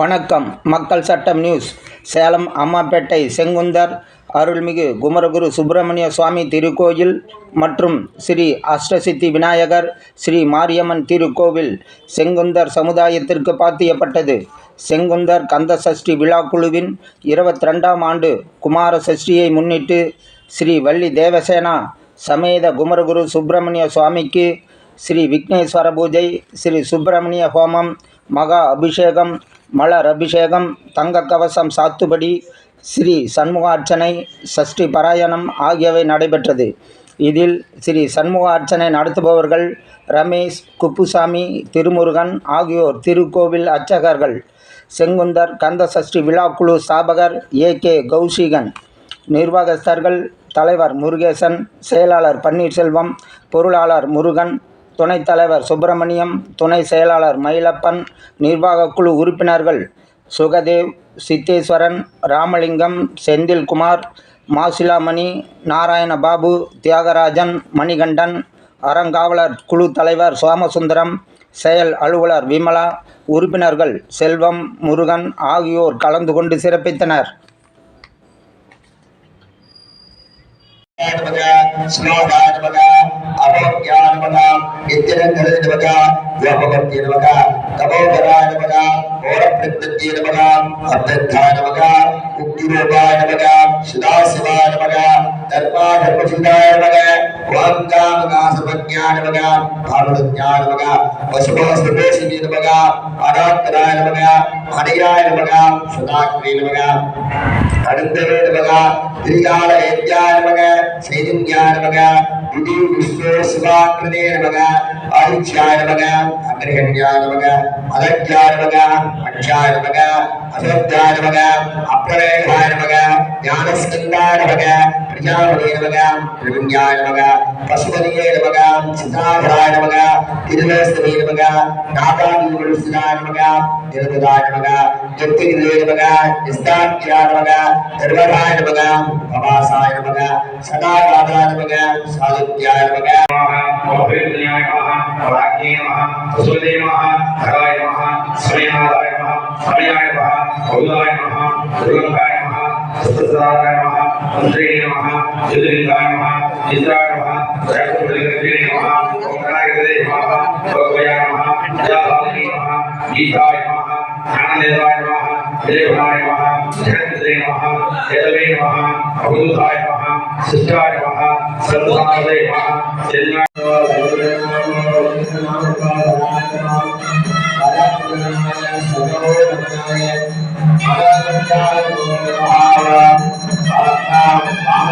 வணக்கம். மக்கள் சட்டம் நியூஸ். சேலம் அம்மாப்பேட்டை செங்குந்தர் அருள்மிகு குமரகுரு சுப்பிரமணிய சுவாமி திருக்கோயில் மற்றும் ஸ்ரீ அஷ்டசித்தி விநாயகர் ஸ்ரீ மாரியம்மன் திருக்கோவில் செங்குந்தர் சமுதாயத்திற்கு பாத்தியப்பட்டது. செங்குந்தர் கந்த சஷ்டி விழா குழுவின் இருபத்தி ரெண்டாம் ஆண்டு குமார சஷ்டியை முன்னிட்டு ஸ்ரீ வள்ளி தேவசேனா சமேத குமரகுரு சுப்பிரமணிய சுவாமிக்கு ஸ்ரீ விக்னேஸ்வர பூஜை ஸ்ரீ சுப்பிரமணிய ஹோமம் மகா அபிஷேகம் மலர் அபிஷேகம் தங்க கவசம் சாத்துபடி ஸ்ரீ சண்முகார்ச்சனை சஷ்டி பாராயணம் ஆகியவை நடைபெற்றது. இதில் ஸ்ரீ சண்முகார்ச்சனை நடத்துபவர்கள் ரமேஷ் குப்புசாமி திருமுருகன் ஆகியோர் திருக்கோவில் அர்ச்சகர்கள். செங்குந்தர் கந்த சஷ்டி விழாக்குழு ஸ்தாபகர் ஏ கே கௌசிகன். நிர்வாகஸ்தர்கள் தலைவர் முருகேசன் செயலாளர் பன்னீர்செல்வம் பொருளாளர் முருகன் துணைத் தலைவர் சுப்பிரமணியம் துணை செயலாளர் மயிலப்பன் நிர்வாகக் குழு உறுப்பினர்கள் சுகதேவ் சித்தேஸ்வரன் ராமலிங்கம் செந்தில்குமார் மாசிலாமணி நாராயணபாபு தியாகராஜன் மணிகண்டன் அறங்காவலர் குழு தலைவர் சோமசுந்தரம் செயல் அலுவலர் விமலா உறுப்பினர்கள் செல்வம் முருகன் ஆகியோர் கலந்து கொண்டு சிறப்பித்தனர். நமக ஸ்லோகாய நமக அபோக்யாய நமக நித்தியரங்கரே நமக யோகவர்த்திய நமக தமோகராய நமக ஓரப்பிரத்யே நமக அர்த்தத்தாய நமக முக்திரூபாய நமக அடுத்தவே நமக திரிகால ஏத்தியாய நமக சைதன்யாய நமக சிவாக்கிருதே நமக நமக நமக நமக அக்ஷாய நமக அசத்யாய நமக அப்ரவேகாய நமக ஞானஸ்கந்தாய நமக பிரஜாபதியே நமக பிரவிஞ்ஞாய நமக பசுபதியே நமக சித்தாபராய நமக திருவேஸ்தவே நமக நாகாதிபுரஸ்தாய நமக நிருபதாய நமக யுக்திகிரே நமக நிஸ்தாக்கியாய நமக தர்வராய நமக பவாசாய நமக சதாகாதாய நமக சாதுத்யாய நமக மோகிருத்யாய நமः வசுதே நமः ஹராய கௌதாய हस्तसदाय नमः, मंत्रिणे नमः ज्योतिर्लिंगाय नमः चित्राय नमः वैकुंठलिंगे नमः ओंकारायते नमः भगवया नमः जाभावने नमः, गीताय नमः ज्ञानदेवाय नमः देवाय नमः जगत्रे नमः हेतवे नमः, अवधूताय नमः शिष्टाय नमः सर्वदानवे नमः चेन्नाय नमः।